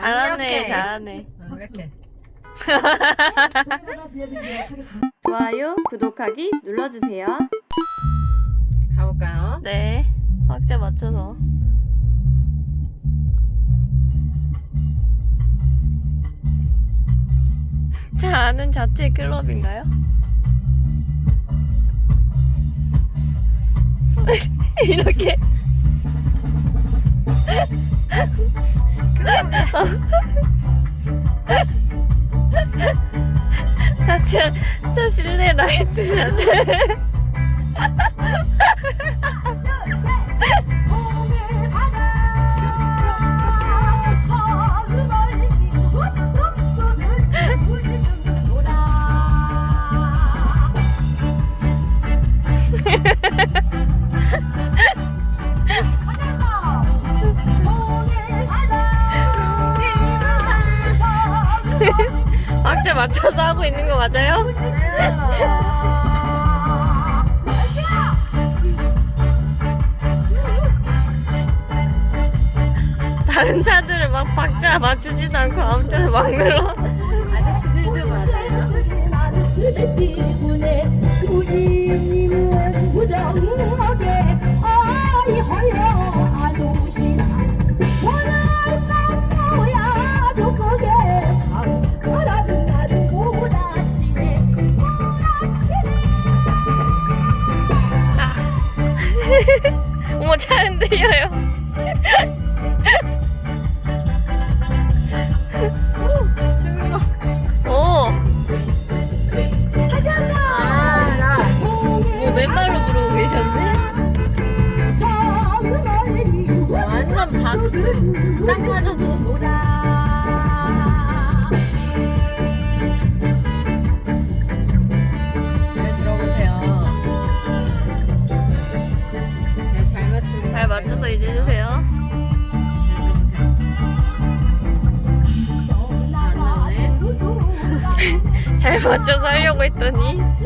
잘하네. 잘하네. 어, 이렇게. 좋아요, 구독하기 눌러주세요. 가볼까요? 네, 박자 맞춰서. 자, 아는 자체 클럽인가요? 이렇게 자체 자 실내 라이트 자체 맞춰서 하고 있는 거 맞아요? 다른 차들은 막 박자 맞추지도 않고 아무 때나 막 눌러 아저씨들도 맞아요. 흔들려요 잘 맞춰서 하려고 했더니. 막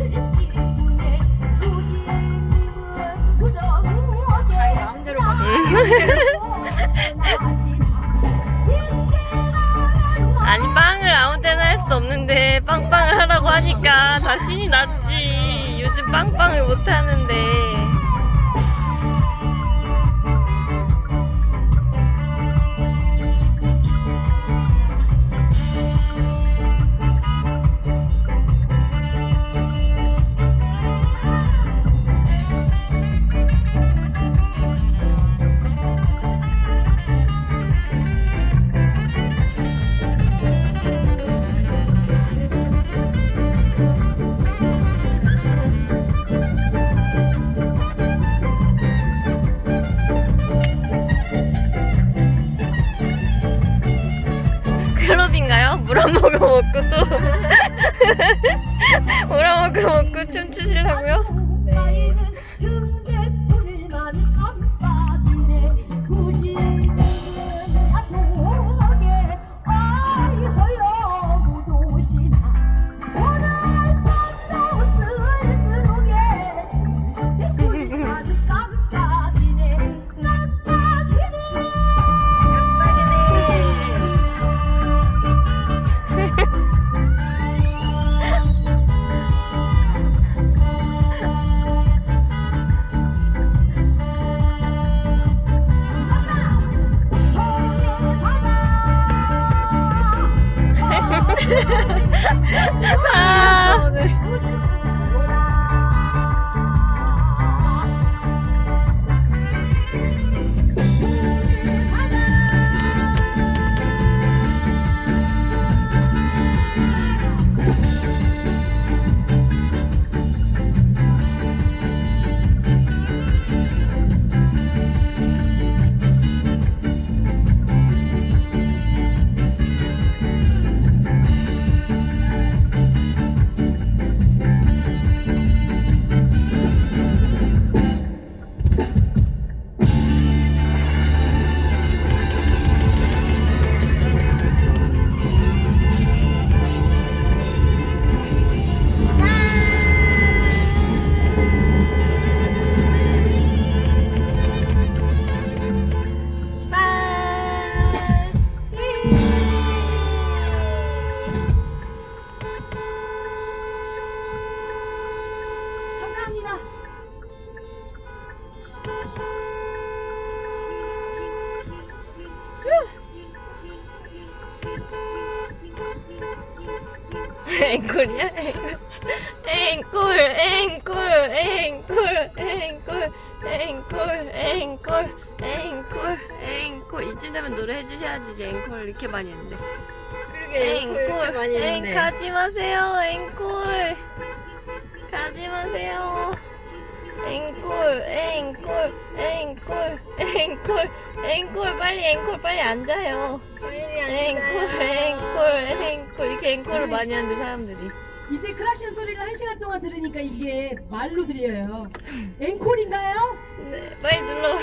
아니 빵을 아무 때나 할 수 없는데 빵빵을 하라고 하니까 다 신이 났지. 요즘 빵빵을 못 하는데 클럽인가요? 물 한 모금 먹고 또 물 한 모금 먹고 춤추시려고요? 아, 오늘. 앵콜이야? 앵콜, 앵콜, 앵콜, 앵콜, 앵콜, 앵콜, 앵콜, 앵콜. 이쯤 되면 노래 해주셔야지 이제 앵콜 이렇게 많이 했는데. 그러게 앵콜 이렇게 많이 앵 했네. 가지 마세요, 앵콜. 가지 마세요. 앵콜, 앵콜, 앵콜, 앵콜, 앵콜, 빨리 앵콜, 빨리 앉아요. 빨리 앵콜. 앵콜, 앵콜. 이렇게 앵콜을 많이 하는데, 사람들이. 이제 크락션 소리를 한 시간 동안 들으니까 이게 말로 들려요. 앵콜인가요? 네, 빨리 눌러.